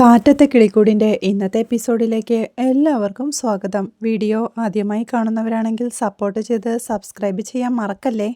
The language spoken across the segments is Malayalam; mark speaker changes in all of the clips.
Speaker 1: കാറ്റത്തെ കിളിക്കൂടിന്റെ ഇന്നത്തെ എപ്പിസോഡിലേക്ക് എല്ലാവർക്കും സ്വാഗതം. വീഡിയോ ആദ്യമായി കാണുന്നവരാണെങ്കിൽ സപ്പോർട്ട് ചെയ്ത് സബ്സ്ക്രൈബ് ചെയ്യാൻ മറക്കല്ലേ?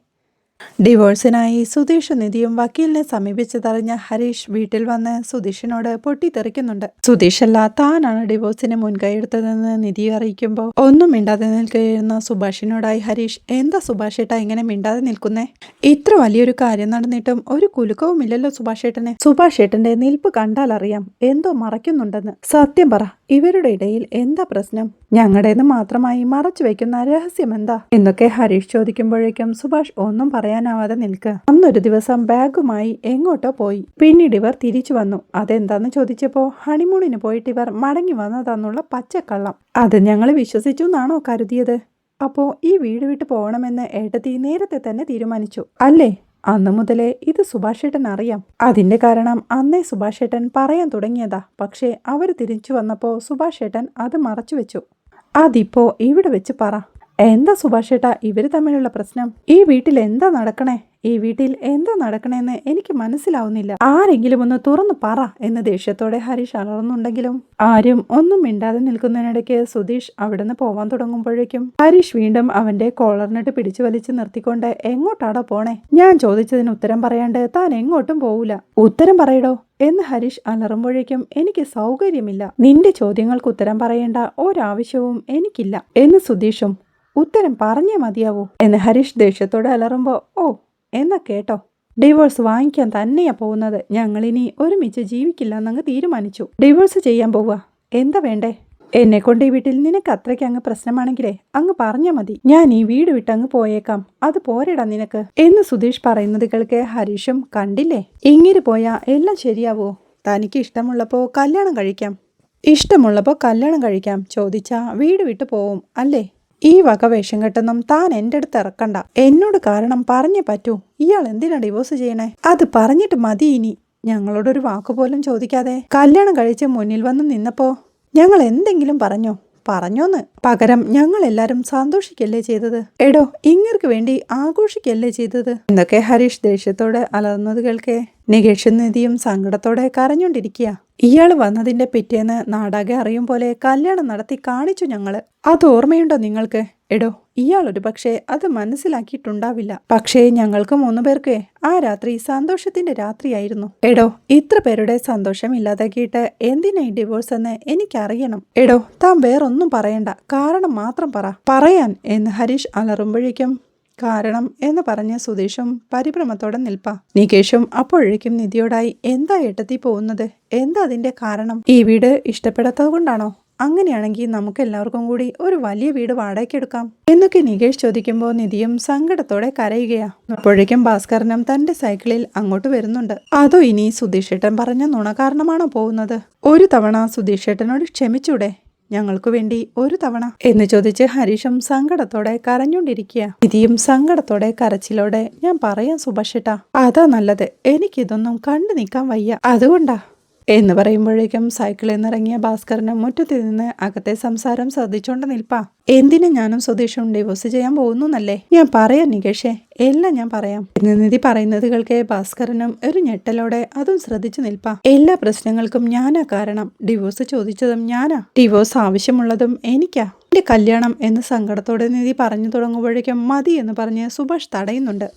Speaker 1: ഡിവോഴ്സിനായി സുധീഷ് നിധിയും വക്കീലിനെ സമീപിച്ചതറിഞ്ഞ ഹരീഷ് വീട്ടിൽ വന്ന് സുധീഷിനോട് പൊട്ടിത്തെറിക്കുന്നുണ്ട്. സുധീഷല്ല താനാണ് ഡിവോഴ്സിന് മുൻകൈ എടുത്തതെന്ന് നിധി അറിയിക്കുമ്പോൾ ഒന്നും മിണ്ടാതെ നിൽക്കുകയായിരുന്ന. സുഭാഷിനോടായി ഹരീഷ് എന്താ സുഭാഷേട്ട ഇങ്ങനെ മിണ്ടാതെ നിൽക്കുന്നേ? ഇത്ര വലിയൊരു കാര്യം നടന്നിട്ടും ഒരു കുലുക്കവും ഇല്ലല്ലോ സുഭാഷേട്ടനെ. സുഭാഷേട്ടന്റെ നിൽപ്പ് കണ്ടാൽ അറിയാം എന്തോ മറയ്ക്കുന്നുണ്ടെന്ന്. സത്യം പറ ഇവരുടെ ഇടയിൽ എന്താ പ്രശ്നം? ഞങ്ങളുടേത് മാത്രമായി മറച്ചു വെക്കുന്ന രഹസ്യം എന്താ എന്നൊക്കെ ഹരീഷ് ചോദിക്കുമ്പോഴേക്കും സുഭാഷ് ഒന്നും പറയാനാവാതെ നിൽക്കുക അന്നൊരു ദിവസം ബാഗുമായി എങ്ങോട്ടോ പോയി. പിന്നീട് ഇവർ തിരിച്ചു വന്നു. അതെന്താന്ന് ചോദിച്ചപ്പോ ഹണിമൂണിന് പോയിട്ട് ഇവർ മടങ്ങി വന്നതാന്നുള്ള പച്ചക്കള്ളം. അത് ഞങ്ങൾ വിശ്വസിച്ചു എന്നാണോ കരുതിയത്? അപ്പോ ഈ വീട് വിട്ട് പോകണമെന്ന് ഏട്ടത്തി നേരത്തെ തന്നെ തീരുമാനിച്ചു. അല്ലേ? അന്നു മുതലേ ഇത് സുഭാഷേട്ടൻ അറിയാം. അതിന്റെ കാരണം അന്നേ സുഭാഷേട്ടൻ പറയാൻ തുടങ്ങിയതാ. പക്ഷേ അവർ തിരിച്ചു വന്നപ്പോൾ സുഭാഷേട്ടൻ അത് മറച്ചു വെച്ചു. അതിപ്പോ ഇവിടെ വെച്ച് പറ. എന്താ സുഭാഷേട്ടാ ഇവർ തമ്മിലുള്ള പ്രശ്നം? ഈ വീട്ടിൽ എന്താ നടക്കണേ? ഈ വീട്ടിൽ എന്താ നടക്കണേന്ന് എനിക്ക് മനസ്സിലാവുന്നില്ല. ആരെങ്കിലും ഒന്ന് തുറന്നു പറ എന്ന് ദേഷ്യത്തോടെ ഹരീഷ് അലർന്നുണ്ടെങ്കിലും ആരും ഒന്നും മിണ്ടാതെ നിൽക്കുന്നതിനിടയ്ക്ക് സുധീഷ് അവിടുന്ന് പോവാൻ തുടങ്ങുമ്പോഴേക്കും ഹരീഷ് വീണ്ടും അവന്റെ കോളറിനിട്ട് പിടിച്ചു വലിച്ചു നിർത്തിക്കൊണ്ട് എങ്ങോട്ടാടോ പോണേ? ഞാൻ ചോദിച്ചതിന് ഉത്തരം പറയാണ്ട് താൻ എങ്ങോട്ടും പോവൂല. ഉത്തരം പറയടോ. എന്ന് ഹരീഷ് അലറുമ്പോഴേക്കും എനിക്ക് സൗകര്യമില്ല. നിന്റെ ചോദ്യങ്ങൾക്ക് ഉത്തരം പറയേണ്ട ഒരാവശ്യവും എനിക്കില്ല. എന്ന് സുധീഷും ഉത്തരം പറഞ്ഞേ മതിയാവൂ. എന്ന് ഹരീഷ് ദേഷ്യത്തോടെ അലറുമ്പോ ഓ എന്നാ കേട്ടോ. ഡിവോഴ്സ് വാങ്ങിക്കാൻ തന്നെയാ പോകുന്നത്. ഞങ്ങളിനി ഒരുമിച്ച് ജീവിക്കില്ല എന്നങ്ങ് തീരുമാനിച്ചു. ഡിവോഴ്സ് ചെയ്യാൻ പോവുക എന്താ വേണ്ടേ? എന്നെ കൊണ്ട് ഈ വീട്ടിൽ നിനക്ക് അത്രയ്ക്ക് അങ്ങ് പ്രശ്നമാണെങ്കിലേ അങ്ങ് പറഞ്ഞാ മതി. ഞാൻ ഈ വീട് വിട്ട് അങ്ങ് പോയേക്കാം. അത് പോരെടാ നിനക്ക്. എന്ന് സുധീഷ് പറയുന്നത് കേൾക്കെ ഹരീഷും കണ്ടില്ലേ? ഇങ്ങനെ പോയാ എല്ലാം ശരിയാവോ? തനിക്ക് ഇഷ്ടമുള്ളപ്പോ കല്യാണം കഴിക്കാം. ഇഷ്ടമുള്ളപ്പോ കല്യാണം കഴിക്കാം. ചോദിച്ചാ വീട് വിട്ടു പോവും അല്ലേ? ഈ വക വേഷം കെട്ടൊന്നും താൻ എന്റെ അടുത്ത് ഇറക്കണ്ട. എന്നോട് കാരണം പറഞ്ഞേ പറ്റൂ. ഇയാൾ എന്തിനാ ഡിവോഴ്സ് ചെയ്യണേ? അത് പറഞ്ഞിട്ട് മതി ഇനി. ഞങ്ങളോടൊരു വാക്കുപോലും ചോദിക്കാതെ കല്യാണം കഴിച്ച് മുന്നിൽ വന്ന് നിന്നപ്പോ ഞങ്ങൾ എന്തെങ്കിലും പറഞ്ഞോ? പറഞ്ഞോന്ന്. പകരം ഞങ്ങൾ എല്ലാരും സന്തോഷിക്കല്ലേ ചെയ്തത്? എടോ ഇങ്ങർക്ക് വേണ്ടി ആഘോഷിക്കല്ലേ ചെയ്തത്? എന്നൊക്കെ ഹരീഷ് ദേഷ്യത്തോടെ അലർന്നത് കേൾക്കെ? നികേഷ് നിധിയും സങ്കടത്തോടെ കരഞ്ഞോണ്ടിരിക്കുക ഇയാൾ വന്നതിന്റെ പിറ്റേന്ന് നാടാകെ അറിയും പോലെ കല്യാണം നടത്തി കാണിച്ചു ഞങ്ങൾ. അത് ഓർമ്മയുണ്ടോ നിങ്ങൾക്ക്? എടോ ഇയാൾ ഒരു പക്ഷേ അത് മനസ്സിലാക്കിയിട്ടുണ്ടാവില്ല. പക്ഷേ ഞങ്ങൾക്ക് മൂന്നു പേർക്ക് ആ രാത്രി സന്തോഷത്തിന്റെ രാത്രിയായിരുന്നു. എടോ ഇത്ര പേരുടെ സന്തോഷം ഇല്ലാതാക്കിയിട്ട് എന്തിനാ ഈ ഡിവോഴ്സ് എന്ന് എനിക്കറിയണം. എടോ താൻ വേറൊന്നും പറയണ്ട. കാരണം മാത്രം പറ. പറയാൻ എന്ന് ഹരീഷ് അലറുമ്പോഴേക്കും കാരണം എന്ന് പറഞ്ഞ സുധീഷും പരിഭ്രമത്തോടെ നിൽപ്പ. നികേഷും അപ്പോഴേക്കും നിധിയോടായി എന്താ ഏട്ടത്തി പോകുന്നത്? എന്താ അതിന്റെ കാരണം? ഈ വീട് ഇഷ്ടപ്പെടാത്തത് കൊണ്ടാണോ? അങ്ങനെയാണെങ്കിൽ നമുക്ക് എല്ലാവർക്കും കൂടി ഒരു വലിയ വീട് വാടകയ്ക്ക് എടുക്കാം. എന്നൊക്കെ നികേഷ് ചോദിക്കുമ്പോൾ നിധിയും സങ്കടത്തോടെ കരയുകയാണ് അപ്പോഴേക്കും ഭാസ്കരനും തന്റെ സൈക്കിളിൽ അങ്ങോട്ട് വരുന്നുണ്ട്. അതോ ഇനി സുധീഷേട്ടൻ പറഞ്ഞ നുണ കാരണമാണോ പോകുന്നത്? ഒരു തവണ സുധീഷേട്ടനോട് ക്ഷമിച്ചൂടെ? ഞങ്ങൾക്കു വേണ്ടി ഒരു തവണ. എന്ന് ചോദിച്ച് ഹരീഷും സങ്കടത്തോടെ കരഞ്ഞുകൊണ്ടിരിക്കുക നിധിയും സങ്കടത്തോടെ കരച്ചിലോടെ ഞാൻ പറയാം സുഭാഷേട്ടാ അതാ നല്ലത്. എനിക്കിതൊന്നും കണ്ടു നിൽക്കാൻ വയ്യ. അതുകൊണ്ടാ എന്ന് പറയുമ്പോഴേക്കും സൈക്കിളിൽ നിന്നിറങ്ങിയ ഭാസ്കറിന് മുറ്റത്തിൽ നിന്ന് അകത്തെ സംസാരം ശ്രദ്ധിച്ചുകൊണ്ട് നിൽപ്പാ. എന്തിനു ഞാനും സ്വദേശവും ഡിവോഴ്സ് ചെയ്യാൻ പോകുന്നു എന്നല്ലേ ഞാൻ പറയാം നികേഷേ. എല്ലാം ഞാൻ പറയാം. എന്ന് നിധി പറയുന്നത് കേൾക്കെ ഭാസ്കരനും ഒരു ഞെട്ടലോടെ അതും ശ്രദ്ധിച്ചു നിൽപ്പാ. എല്ലാ പ്രശ്നങ്ങൾക്കും ഞാനാ കാരണം. ഡിവോഴ്സ് ചോദിച്ചതും ഞാനാ. ഡിവോഴ്സ് ആവശ്യമുള്ളതും എനിക്കാ. എന്റെ കല്യാണം എന്ന് സങ്കടത്തോടെ നിധി പറഞ്ഞു തുടങ്ങുമ്പോഴേക്കും മതി എന്ന് പറഞ്ഞ് സുഭാഷ് തടയുന്നുണ്ട്.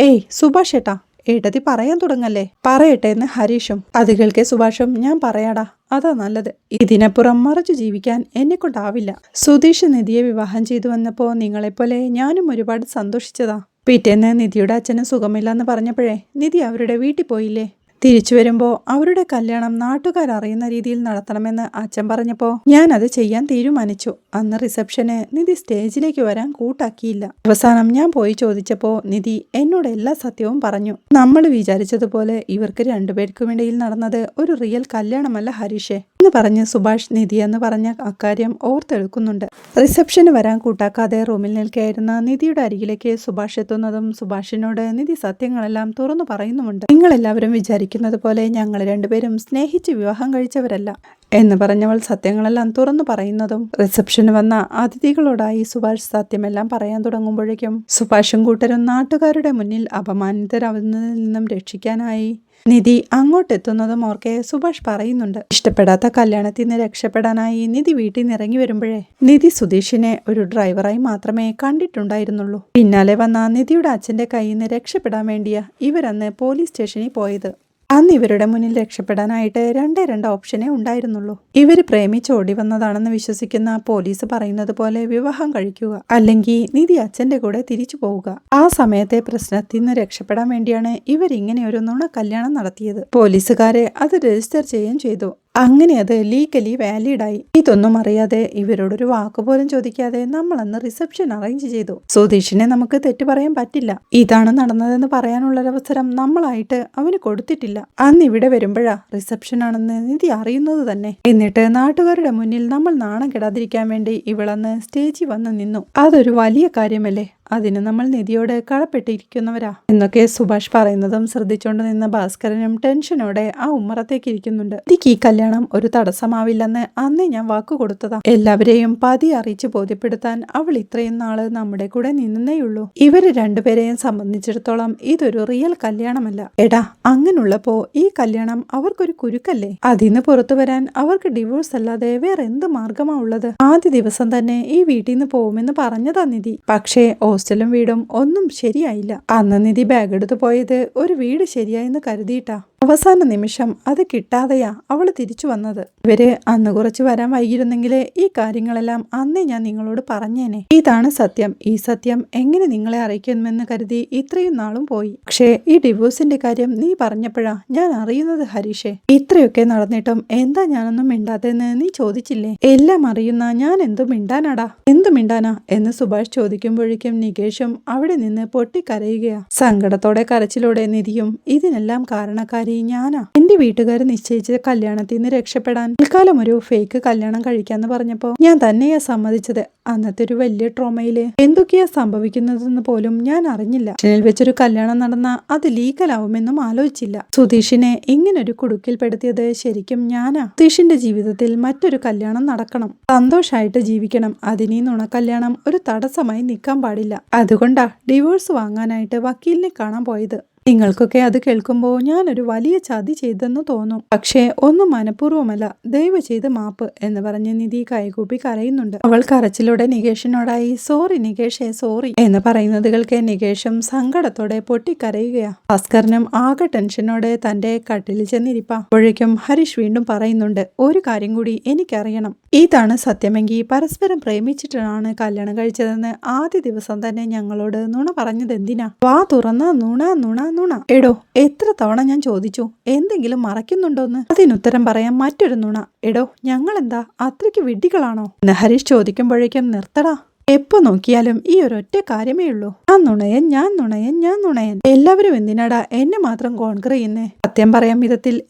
Speaker 1: ഏയ് സുഭാഷ് ഏട്ടാ. ഏട്ടത്തി പറയാൻ തുടങ്ങല്ലേ? പറയട്ടെ എന്ന് ഹരീഷും. അത് കേൾക്കെ സുഭാഷും ഞാൻ പറയാടാ അതാ നല്ലത്. ഇതിനപ്പുറം മറച്ചു ജീവിക്കാൻ എന്നെ കൊണ്ടാവില്ല സുധീഷ് നിധിയെ വിവാഹം ചെയ്തു വന്നപ്പോ നിങ്ങളെപ്പോലെ ഞാനും ഒരുപാട് സന്തോഷിച്ചതാ. പിറ്റേന്ന് നിധിയുടെ അച്ഛന് സുഖമില്ലെന്ന് പറഞ്ഞപ്പോഴേ നിധി അവരുടെ വീട്ടിൽ പോയില്ലേ? തിരിച്ചു വരുമ്പോൾ അവരുടെ കല്യാണം നാട്ടുകാർ അറിയുന്ന രീതിയിൽ നടത്തണമെന്ന് അച്ഛൻ പറഞ്ഞപ്പോൾ ഞാൻ അത് ചെയ്യാൻ തീരുമാനിച്ചു. അന്ന് റിസപ്ഷന് നിധി സ്റ്റേജിലേക്ക് വരാൻ കൂട്ടാക്കിയില്ല. അവസാനം ഞാൻ പോയി ചോദിച്ചപ്പോൾ നിധി എന്നോട് എല്ലാ സത്യവും പറഞ്ഞു. നമ്മൾ വിചാരിച്ചതുപോലെ ഇവർക്ക് രണ്ടുപേർക്കും ഇടയിൽ നടന്നത് ഒരു റിയൽ കല്യാണമല്ല ഹരീഷേ. എന്ന് പറഞ്ഞ് സുഭാഷ് നിധി എന്ന് പറഞ്ഞ അക്കാര്യം ഓർത്തെടുക്കുന്നുണ്ട്. റിസപ്ഷന് വരാൻ കൂട്ടാക്കാതെ റൂമിൽ നിൽക്കുകയായിരുന്ന നിധിയുടെ അരികിലേക്ക് സുഭാഷ് എത്തുന്നതും സുഭാഷിനോട് നിധി സത്യങ്ങളെല്ലാം തുറന്നു പറയുന്നുമുണ്ട്. നിങ്ങളെല്ലാവരും വിചാരിക്കുന്നത് പോലെ ഞങ്ങൾ രണ്ടുപേരും സ്നേഹിച്ച് വിവാഹം കഴിച്ചവരല്ല. എന്ന് പറഞ്ഞവൾ സത്യങ്ങളെല്ലാം തുറന്നു പറയുന്നതും റിസപ്ഷന് വന്ന അതിഥികളോടായി സുഭാഷ് സത്യമെല്ലാം പറയാൻ തുടങ്ങുമ്പോഴേക്കും സുഭാഷും കൂട്ടരും നാട്ടുകാരുടെ മുന്നിൽ അപമാനിതരാവുന്നതിൽ നിന്നും രക്ഷിക്കാനായി നിധി അങ്ങോട്ടെത്തുന്നതും ഓർക്കെ സുഭാഷ് പറയുന്നുണ്ട്. ഇഷ്ടപ്പെടാത്ത കല്യാണത്തിൽ നിന്ന് രക്ഷപ്പെടാനായി നിധി വീട്ടിൽ നിന്ന് ഇറങ്ങി വരുമ്പോഴേ നിധി സുധീഷിനെ ഒരു ഡ്രൈവറായി മാത്രമേ കണ്ടിട്ടുണ്ടായിരുന്നുള്ളൂ. പിന്നാലെ വന്ന നിധിയുടെ അച്ഛന്റെ കയ്യിൽ നിന്ന് രക്ഷപ്പെടാൻ വേണ്ടിയാ ഇവരന്ന് പോലീസ് സ്റ്റേഷനിൽ പോയത്. അന്ന് ഇവരുടെ മുന്നിൽ രക്ഷപ്പെടാനായിട്ട് രണ്ടേ രണ്ട് ഓപ്ഷനേ ഉണ്ടായിരുന്നുള്ളൂ. ഇവർ പ്രേമിച്ച് ഓടി വന്നതാണെന്ന് വിശ്വസിക്കുന്ന പോലീസ് പറയുന്നത് പോലെ വിവാഹം കഴിക്കുക അല്ലെങ്കിൽ നിധി അച്ഛന്റെ കൂടെ തിരിച്ചു പോവുക. ആ സമയത്തെ പ്രശ്നത്തിൽ നിന്ന് രക്ഷപ്പെടാൻ വേണ്ടിയാണ് ഇവരിങ്ങനെ ഒരു നുണ കല്യാണം നടത്തിയത്. പോലീസുകാരെ അത് രജിസ്റ്റർ ചെയ്യുകയും ചെയ്തു. അങ്ങനെ അത് ലീഗലി വാലിഡായി ഇതൊന്നും അറിയാതെ ഇവരോടൊരു വാക്ക് പോലും ചോദിക്കാതെ നമ്മൾ അന്ന് റിസപ്ഷൻ അറേഞ്ച് ചെയ്തു. സുധീഷിനെ നമുക്ക് തെറ്റു പറയാൻ പറ്റില്ല. ഇതാണ് നടന്നതെന്ന് പറയാനുള്ളൊരവസരം നമ്മളായിട്ട് അവന് കൊടുത്തിട്ടില്ല. അന്ന് ഇവിടെ വരുമ്പോഴാ റിസപ്ഷൻ ആണെന്ന് നിധി അറിയുന്നത് തന്നെ. എന്നിട്ട് നാട്ടുകാരുടെ മുന്നിൽ നമ്മൾ നാണം കെടാതിരിക്കാൻ വേണ്ടി ഇവളന്ന് സ്റ്റേജിൽ വന്ന് നിന്നു. അതൊരു വലിയ കാര്യമല്ലേ? അതിന് നമ്മൾ നിധിയോട് കളപ്പെട്ടിരിക്കുന്നവരാ എന്നൊക്കെ സുഭാഷ് പറയുന്നതും ശ്രദ്ധിച്ചുകൊണ്ട് നിന്ന ഭാസ്കരനും ടെൻഷനോടെ ആ ഉമ്മറത്തേക്ക് ഇരിക്കുന്നുണ്ട്. നിധിക്ക് ഈ കല്യാണം ഒരു തടസ്സമാവില്ലെന്ന് അന്നേ ഞാൻ വാക്കു കൊടുത്തതാ. എല്ലാവരെയും പതി അറിയിച്ച് ബോധ്യപ്പെടുത്താൻ അവൾ ഇത്രയും നാൾ നമ്മുടെ കൂടെ നിന്നേയുള്ളൂ. ഇവർ രണ്ടുപേരെയും സംബന്ധിച്ചിടത്തോളം ഇതൊരു റിയൽ കല്യാണമല്ല. എടാ അങ്ങനുള്ളപ്പോ ഈ കല്യാണം അവർക്കൊരു കുരുക്കല്ലേ? അതിന്ന് പുറത്തു വരാൻ അവർക്ക് ഡിവോഴ്സ് അല്ലാതെ വേറെ എന്ത് മാർഗമാ ഉള്ളത്? ആദ്യ ദിവസം തന്നെ ഈ വീട്ടിൽ നിന്ന് പോകുമെന്ന് പറഞ്ഞതാ നിധി. പക്ഷേ ഹോസ്റ്റലും വീടും ഒന്നും ശരിയായില്ല. അന്ന് നിധി ബാഗ് എടുത്ത് പോയത് ഒരു വീട് ശരിയായെന്ന് കരുതിയിട്ടാ. അവസാന നിമിഷം അത് കിട്ടാതെയാ അവൾ തിരിച്ചു വന്നത്. ഇവർ അന്ന് കുറച്ച് വരാൻ വൈകിരുന്നെങ്കിൽ ഈ കാര്യങ്ങളെല്ലാം അന്നേ ഞാൻ നിങ്ങളോട് പറഞ്ഞേനെ. ഇതാണ് സത്യം. ഈ സത്യം എങ്ങനെ നിങ്ങളെ അറിയിക്കുമെന്ന് കരുതി ഇത്രയും നാളും പോയി. പക്ഷേ ഈ ഡിവോഴ്സിന്റെ കാര്യം നീ പറഞ്ഞപ്പോഴാ ഞാൻ അറിയുന്നത് ഹരീഷേ. ഇത്രയൊക്കെ നടന്നിട്ടും എന്താ ഞാനൊന്നും മിണ്ടാത്തതെന്ന് നീ ചോദിച്ചില്ലേ? എല്ലാം അറിയുന്ന ഞാൻ എന്തു മിണ്ടാനാടാ? എന്തു മിണ്ടാനാ? എന്ന് സുഭാഷ് ചോദിക്കുമ്പോഴേക്കും നികേഷും അവിടെ നിന്ന് പൊട്ടിക്കരയുകയാ. സങ്കടത്തോടെ കരച്ചിലോടെ നിധിയും ഇതിനെല്ലാം കാരണക്കാരി ഞാനാ എന്റെ വീട്ടുകാർ നിശ്ചയിച്ച കല്യാണത്തിൽ നിന്ന് രക്ഷപ്പെടാൻ തൽക്കാലം ഒരു ഫേക്ക് കല്യാണം കഴിക്കാന്ന് പറഞ്ഞപ്പോ ഞാൻ തന്നെയാ സമ്മതിച്ചത്. അന്നത്തെ ഒരു വലിയ ട്രോമയിൽ എന്തൊക്കെയാ സംഭവിക്കുന്നതെന്ന് പോലും ഞാൻ അറിഞ്ഞില്ല. സ്റ്റേഷനിൽ വെച്ചൊരു കല്യാണം നടന്ന അത് ലീഗലാവുമെന്നും ആലോചിച്ചില്ല. സുധീഷിനെ ഇങ്ങനൊരു കുടുക്കിൽപ്പെടുത്തിയത് ശരിക്കും ഞാനാ. സുധീഷിന്റെ ജീവിതത്തിൽ മറ്റൊരു കല്യാണം നടക്കണം. സന്തോഷായിട്ട് ജീവിക്കണം. അതിനീ നുണക്കല്യാണം ഒരു തടസ്സമായി നിൽക്കാൻ പാടില്ല. അതുകൊണ്ടാ ഡിവോഴ്സ് വാങ്ങാനായിട്ട് വക്കീലിനെ കാണാൻ പോയത്. നിങ്ങൾക്കൊക്കെ അത് കേൾക്കുമ്പോൾ ഞാനൊരു വലിയ ചതി ചെയ്തെന്ന് തോന്നും. പക്ഷേ ഒന്നും മനഃപൂർവമല്ല. ദയവ് ചെയ്ത് മാപ്പ് എന്ന് പറഞ്ഞ് നിധി കൈകൂപ്പി കരയുന്നുണ്ട്. അവൾ കരച്ചിലൂടെ നികേഷിനോടായി സോറി നികേഷേ സോറി എന്ന് പറയുന്നത് കേൾക്കെ നികേഷും സങ്കടത്തോടെ പൊട്ടിക്കരയുകയാ. ഭാസ്കരനും ആകെ ടെൻഷനോടെ തന്റെ കട്ടിലിൽ ചെന്നിരിപ്പ. അപ്പോഴേക്കും ഹരീഷ് വീണ്ടും പറയുന്നുണ്ട് ഒരു കാര്യം കൂടി എനിക്കറിയണം. ഇതാണ് സത്യമെങ്കിൽ പരസ്പരം പ്രേമിച്ചിട്ടാണ് കല്യാണം കഴിച്ചതെന്ന് ആദ്യ ദിവസം തന്നെ ഞങ്ങളോട് നുണ പറഞ്ഞത് എന്തിനാ വാ തുറന്ന നുണ നുണ നുണ. എടോ എത്ര തവണ ഞാൻ ചോദിച്ചു എന്തെങ്കിലും മറയ്ക്കുന്നുണ്ടോന്ന്? അതിനുത്തരം പറയാൻ മറ്റൊരു നുണ. എടോ ഞങ്ങളെന്താ അത്രയ്ക്ക് വിഡ്ഢികളാണോ? എന്ന് ചോദിക്കുമ്പോഴേക്കും നിർത്തടാ. എപ്പോ നോക്കിയാലും ഈ ഒറ്റ കാര്യമേ ഉള്ളൂ. ഞാൻ നുണയൻ ഞാൻ നുണയൻ ഞാൻ നുണയൻ. എല്ലാവരും എന്തിനാടാ എന്നെ മാത്രം ചെയ്യുന്നേ? സത്യം പറയാൻ വിധത്തിൽ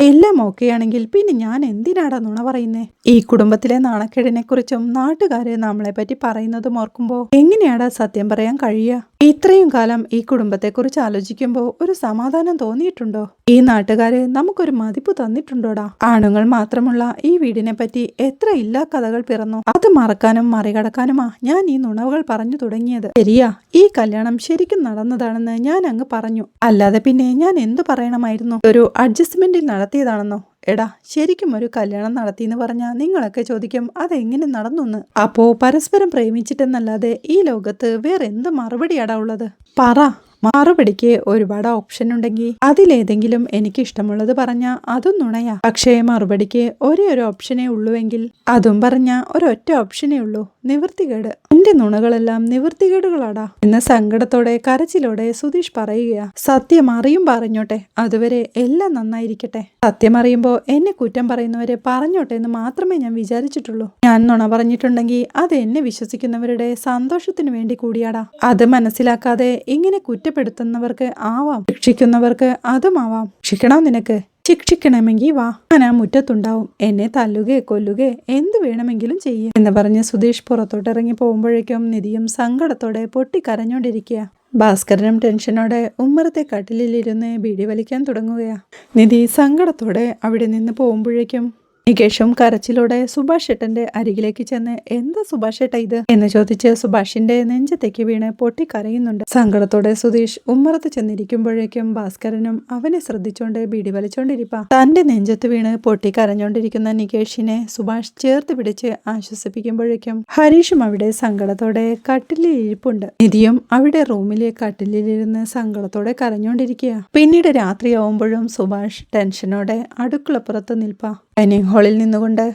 Speaker 1: എല്ലാം ഓക്കെയാണെങ്കിൽ പിന്നെ ഞാൻ എന്തിനാടാ നുണ പറയുന്നേ? ഈ കുടുംബത്തിലെ നാണക്കേടിനെ കുറിച്ചും നാട്ടുകാരെ നമ്മളെ പറ്റി പറയുന്നതും ഓർക്കുമ്പോ എങ്ങനെയാടാ സത്യം പറയാൻ കഴിയുക? ഇത്രയും കാലം ഈ കുടുംബത്തെക്കുറിച്ച് ആലോചിക്കുമ്പോൾ ഒരു സമാധാനം തോന്നിയിട്ടുണ്ടോ? ഈ നാട്ടുകാര് നമുക്കൊരു മതിപ്പ് തന്നിട്ടുണ്ടോടാ? ആണുങ്ങൾ മാത്രമുള്ള ഈ വീടിനെ പറ്റി എത്ര ഇല്ലാ കഥകൾ പിറന്നു? അത് മറക്കാനും മറികടക്കാനുമാ ഞാൻ ഈ നുണവുകൾ പറഞ്ഞു തുടങ്ങിയത്. ശരിയാ ഈ കല്യാണം ശരിക്കും നടന്നതാണെന്ന് ഞാൻ അങ്ങ് പറഞ്ഞു. അല്ലാതെ പിന്നെ ഞാൻ എന്തു പറയണമായിരുന്നു? ഒരു അഡ്ജസ്റ്റ്മെന്റിൽ നടത്തിയതാണെന്നോ? എടാ ശരിക്കും ഒരു കല്യാണം നടത്തിയെന്ന് പറഞ്ഞാൽ നിങ്ങളൊക്കെ ചോദിക്കും അതെങ്ങനെ നടന്നു അപ്പോ പരസ്പരം പ്രേമിച്ചിട്ടെന്നല്ലാതെ ഈ ലോകത്ത് വേറെ എന്ത് മറുപടിയാടാ ഉള്ളത്? പറ. മറുപടിക്ക് ഒരുപാട് ഓപ്ഷൻ ഉണ്ടെങ്കിൽ അതിലേതെങ്കിലും എനിക്ക് ഇഷ്ടമുള്ളത് പറഞ്ഞ അതും നുണയാ. പക്ഷേ മറുപടിക്ക് ഒരേ ഒരു ഓപ്ഷനേ ഉള്ളുവെങ്കിൽ അതും പറഞ്ഞ ഒരൊറ്റ ഓപ്ഷനേ ഉള്ളൂ. നിവൃത്തികേട്. എന്റെ നുണകളെല്ലാം നിവൃത്തികേടുകളാടാ എന്ന സങ്കടത്തോടെ കരച്ചിലോടെ സുധീഷ് പറയുകയാ. സത്യം അറിയും പറഞ്ഞോട്ടെ. അതുവരെ എല്ലാം നന്നായിരിക്കട്ടെ. സത്യം അറിയുമ്പോ എന്നെ കുറ്റം പറയുന്നവരെ പറഞ്ഞോട്ടെ എന്ന് മാത്രമേ ഞാൻ വിചാരിച്ചിട്ടുള്ളൂ. ഞാൻ നുണ പറഞ്ഞിട്ടുണ്ടെങ്കിൽ അത് എന്നെ വിശ്വസിക്കുന്നവരുടെ സന്തോഷത്തിന് വേണ്ടി കൂടിയാടാ. അത് മനസ്സിലാക്കാതെ ഇങ്ങനെ കുറ്റപ്പെടുത്തുന്നവർക്ക് ആവാം. ശിക്ഷിക്കുന്നവർക്ക് അതുമാവാം. ശിക്ഷണം നിനക്ക്. ശിക്ഷിക്കണമെങ്കിൽ വാ. ഞാൻ ആ മുറ്റത്തുണ്ടാവും. എന്നെ തല്ലുക കൊല്ലുക എന്ത് വേണമെങ്കിലും ചെയ്യും. എന്ന് പറഞ്ഞ് സുധീഷ് പുറത്തോട്ട് ഇറങ്ങി പോകുമ്പോഴേക്കും നിധിയും സങ്കടത്തോടെ പൊട്ടിക്കരഞ്ഞോണ്ടിരിക്കുക. ഭാസ്കരനും ടെൻഷനോടെ ഉമ്മറത്തെ കട്ടിലിലിരുന്ന് ബീഡി വലിക്കാൻ തുടങ്ങുകയാ. നിധി സങ്കടത്തോടെ അവിടെ നിന്ന് പോകുമ്പോഴേക്കും നികേഷും കരച്ചിലൂടെ സുഭാഷ് ഏട്ടന്റെ അരികിലേക്ക് ചെന്ന് എന്താ സുഭാഷ് ഏട്ട ഇത്? എന്ന് ചോദിച്ച് സുഭാഷിന്റെ നെഞ്ചത്തേക്ക് വീണ് പൊട്ടിക്കരയുന്നുണ്ട്. സങ്കടത്തോടെ സുധീഷ് ഉമ്മറത്ത് ചെന്നിരിക്കുമ്പോഴേക്കും ഭാസ്കരനും അവനെ ശ്രദ്ധിച്ചോണ്ട് ബീഡി വലിച്ചോണ്ടിരിപ്പ. തന്റെ നെഞ്ചത്ത് വീണ് പൊട്ടിക്കരഞ്ഞോണ്ടിരിക്കുന്ന നികേഷിനെ സുഭാഷ് ചേർത്ത് പിടിച്ച് ആശ്വസിപ്പിക്കുമ്പോഴേക്കും ഹരീഷും അവിടെ സങ്കടത്തോടെ കട്ടിലിൽ ഇരിപ്പുണ്ട്. നിധിയും അവിടെ റൂമിലെ കട്ടിലിരുന്ന് സങ്കടത്തോടെ കരഞ്ഞോണ്ടിരിക്കുക പിന്നീട് രാത്രിയാവുമ്പോഴും സുഭാഷ് ടെൻഷനോടെ അടുക്കളപ്പുറത്ത് നിൽപ്പ. ഡൈനിങ് ഹാളിൽ നിന്നുകൊണ്ട്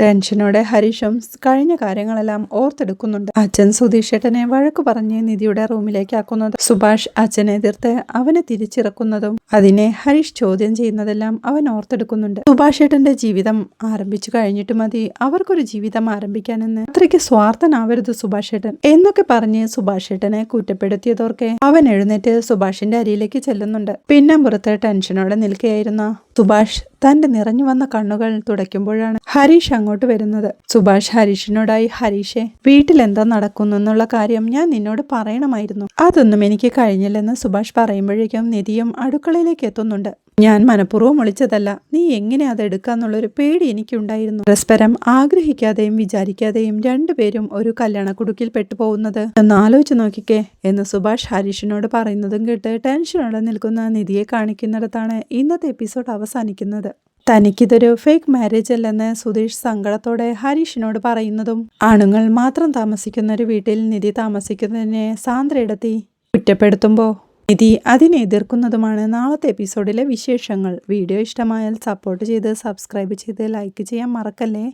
Speaker 1: ടെൻഷനോടെ ഹരീഷും കഴിഞ്ഞ കാര്യങ്ങളെല്ലാം ഓർത്തെടുക്കുന്നുണ്ട്. അച്ഛൻ സുധീഷേട്ടനെ വഴക്ക് പറഞ്ഞ് നിധിയുടെ റൂമിലേക്ക് ആക്കുന്നത് സുഭാഷ് അച്ഛനെ എതിർത്ത് അവനെ തിരിച്ചിറക്കുന്നതും അതിനെ ഹരീഷ് ചോദ്യം ചെയ്യുന്നതെല്ലാം അവൻ ഓർത്തെടുക്കുന്നുണ്ട്. സുഭാഷേട്ടന്റെ ജീവിതം ആരംഭിച്ചു കഴിഞ്ഞിട്ട് മതി. അവർക്കൊരു ജീവിതം ആരംഭിക്കാനെന്ന് അത്രയ്ക്ക് സ്വാർത്ഥനാവരുത് സുഭാഷേട്ടൻ. എന്നൊക്കെ പറഞ്ഞ് സുഭാഷേട്ടനെ കുറ്റപ്പെടുത്തിയതോർക്കെ അവൻ എഴുന്നേറ്റ് സുഭാഷിന്റെ അരിയിലേക്ക് ചെല്ലുന്നുണ്ട്. പിന്നെ പുറത്ത് ടെൻഷനോടെ നിൽക്കുകയായിരുന്ന സുഭാഷ് തന്റെ നിറഞ്ഞു വന്ന കണ്ണുകൾ തുടയ്ക്കുമ്പോഴാണ് ഹരീഷ് അങ്ങോട്ട് വരുന്നത്. സുഭാഷ് ഹരീഷിനോടായി ഹരീഷെ വീട്ടിൽ എന്താ നടക്കുന്നു എന്നുള്ള കാര്യം ഞാൻ നിന്നോട് പറയണമായിരുന്നു. അതൊന്നും എനിക്ക് കഴിഞ്ഞില്ലെന്ന് സുഭാഷ് പറയുമ്പോഴേക്കും നിധിയും അടുക്കളയിലേക്ക് എത്തുന്നുണ്ട്. ഞാൻ മനഃപൂർവം ഒളിച്ചതല്ല. നീ എങ്ങനെ അത് എടുക്കാന്നുള്ളൊരു പേടി എനിക്കുണ്ടായിരുന്നു. പരസ്പരം ആഗ്രഹിക്കാതെയും വിചാരിക്കാതെയും രണ്ടുപേരും ഒരു കല്യാണക്കുടുക്കിൽ പെട്ടുപോകുന്നത്. ഒന്ന് ആലോചിച്ച് നോക്കിക്കേ എന്ന് സുഭാഷ് ഹരീഷിനോട് പറയുന്നതും കേട്ട് ടെൻഷനോടെ നിൽക്കുന്ന നിധിയെ കാണിക്കുന്നിടത്താണ് ഇന്നത്തെ എപ്പിസോഡ് അവസാനിക്കുന്നത്. തനിക്കിതൊരു ഫേക്ക് മാരേജ് അല്ലെന്ന് സുധീഷ് സങ്കടത്തോടെ ഹരീഷിനോട് പറയുന്നതും ആണുങ്ങൾ മാത്രം താമസിക്കുന്ന ഒരു വീട്ടിൽ നിധി താമസിക്കുന്നതിനെ സാന്ദ്രയിടത്തി കുറ്റപ്പെടുത്തുമ്പോൾ നിധി അതിനെ എതിർക്കുന്നതുമാണ്. നാളത്തെ എപ്പിസോഡിലെ വിശേഷങ്ങൾ. വീഡിയോ ഇഷ്ടമായാൽ സപ്പോർട്ട് ചെയ്ത് സബ്സ്ക്രൈബ് ചെയ്ത് ലൈക്ക് ചെയ്യാൻ മറക്കല്ലേ?